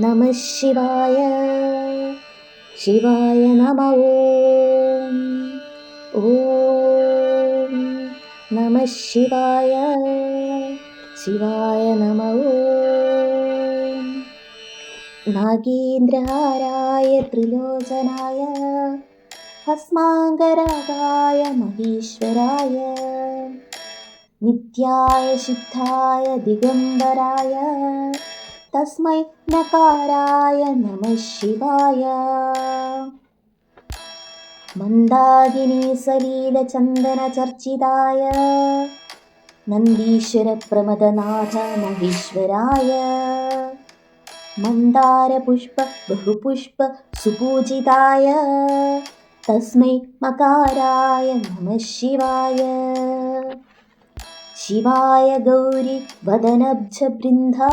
नमः शिवाय। शिवाय नम। ॐ नमः शिवाय। शिवाय नम। नागेन्द्राराय त्रिलोचनाय। अस्माङ्गरागाय महेश्वराय। नित्याय सिद्धाय दिगम्बराय। तस्मै नकाराय नमः शिवाय मन्दाकिनीसलीलचन्दनचर्चिताय नन्दीश्वरप्रमदनाथ महेश्वराय मन्दारपुष्प बहुपुष्प सुपूजिताय तस्मै मकाराय नमः शिवाय शिवाय गौरिवदनब्जवृन्धा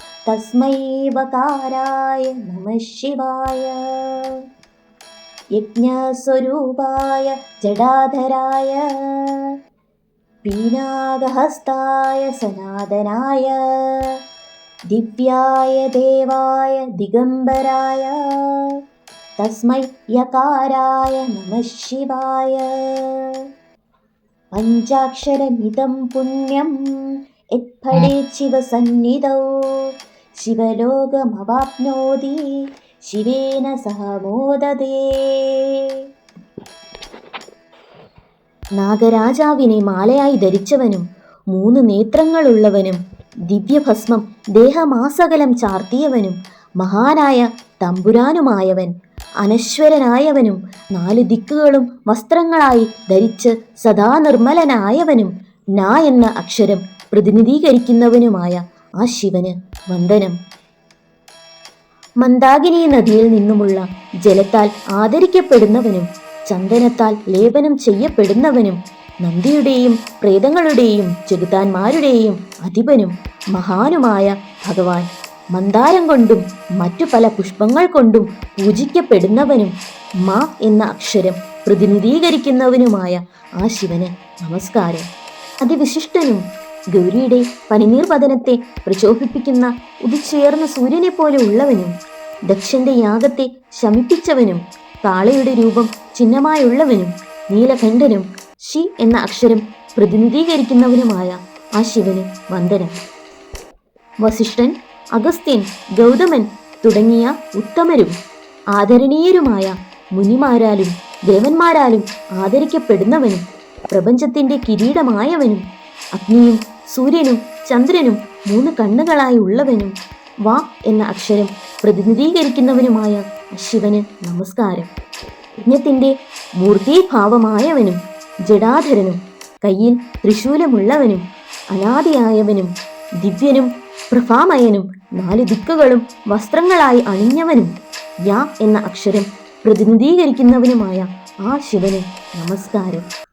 തസ്മൈവകാരായ നമ ശിവായ. യജ്ഞസ്വരൂപായ ജടാധരായ. പീനാഗഹസ്തായ സനാതനായ. ദിവ്യായ ദേവായ ദിഗംബരായ. തസ്മൈ യകാരായ നമ ശിവായ. പഞ്ചാക്ഷരമിതം പുണ്യം യത്ഫലേത് ശിവസന്നിധൗ. ശിവലോകമവാപ്നോതി ശിവേന സഹ മോദതേ നാഗരാജാവിനെ മാലയായി ധരിച്ചവനും മൂന്ന് നേത്രങ്ങളുള്ളവനും ദിവ്യഭസ്മം ദേഹമാസകലം ചാർത്തിയവനും മഹാനായ തമ്പുരാനുമായവൻ അനശ്വരനായവനും നാല് ദിക്കുകളും വസ്ത്രങ്ങളായി ധരിച്ച് സദാ നിർമ്മലനായവനും ന എന്ന അക്ഷരം പ്രതിനിധീകരിക്കുന്നവനുമായ ആ ശിവന് വന്ദനം. മന്ദാകിനി നദിയിൽ നിന്നുമുള്ള ജലത്താൽ ആദരിക്കപ്പെടുന്നവനും ചന്ദനത്താൽ ലേപനം ചെയ്യപ്പെടുന്നവനും നന്ദിയുടെയും പ്രേതങ്ങളുടെയും ചെകുത്താന്മാരുടെയും അധിപനും മഹാനുമായ ഭഗവാൻ മന്ദാരം കൊണ്ടും മറ്റു പല പുഷ്പങ്ങൾ കൊണ്ടും പൂജിക്കപ്പെടുന്നവനും മ എന്ന അക്ഷരം പ്രതിനിധീകരിക്കുന്നവനുമായ ആ ശിവന് നമസ്കാരം. അതിവിശിഷ്ടനും ഗൗരിയുടെ പനിനീർ പതനത്തെ പ്രചോദിപ്പിക്കുന്ന ഉദിച്ചുയർന്ന സൂര്യനെ പോലെ ഉള്ളവനും ദക്ഷന്റെ യാഗത്തെ ശമിപ്പിച്ചവനും താളയുടെ രൂപം ചിഹ്നമായുള്ളവനും നീലകണ്ഠനും ഷി എന്ന അക്ഷരം പ്രതിനിധീകരിക്കുന്നവനുമായ ആ ശിവന് വന്ദനം. വസിഷ്ഠൻ അഗസ്ത്യൻ ഗൗതമൻ തുടങ്ങിയ ഉത്തമരും ആദരണീയരുമായ മുനിമാരാലും ദേവന്മാരാലും ആദരിക്കപ്പെടുന്നവനും പ്രപഞ്ചത്തിന്റെ കിരീടമായവനും അഗ്നിയും സൂര്യനും ചന്ദ്രനും മൂന്ന് കണ്ണുകളായി ഉള്ളവനും വാ എന്ന അക്ഷരം പ്രതിനിധീകരിക്കുന്നവനുമായ ശിവന് നമസ്കാരം. യജ്ഞത്തിന്റെ മൂർത്തീഭാവമായവനും ജഡാധരനും കയ്യിൽ ത്രിശൂലമുള്ളവനും അനാദിയായവനും ദിവ്യനും പ്രഭാമയനും നാല് ദിക്കുകളും വസ്ത്രങ്ങളായി അണിഞ്ഞവനും യാ എന്ന അക്ഷരം പ്രതിനിധീകരിക്കുന്നവനുമായ ആ ശിവന് നമസ്കാരം.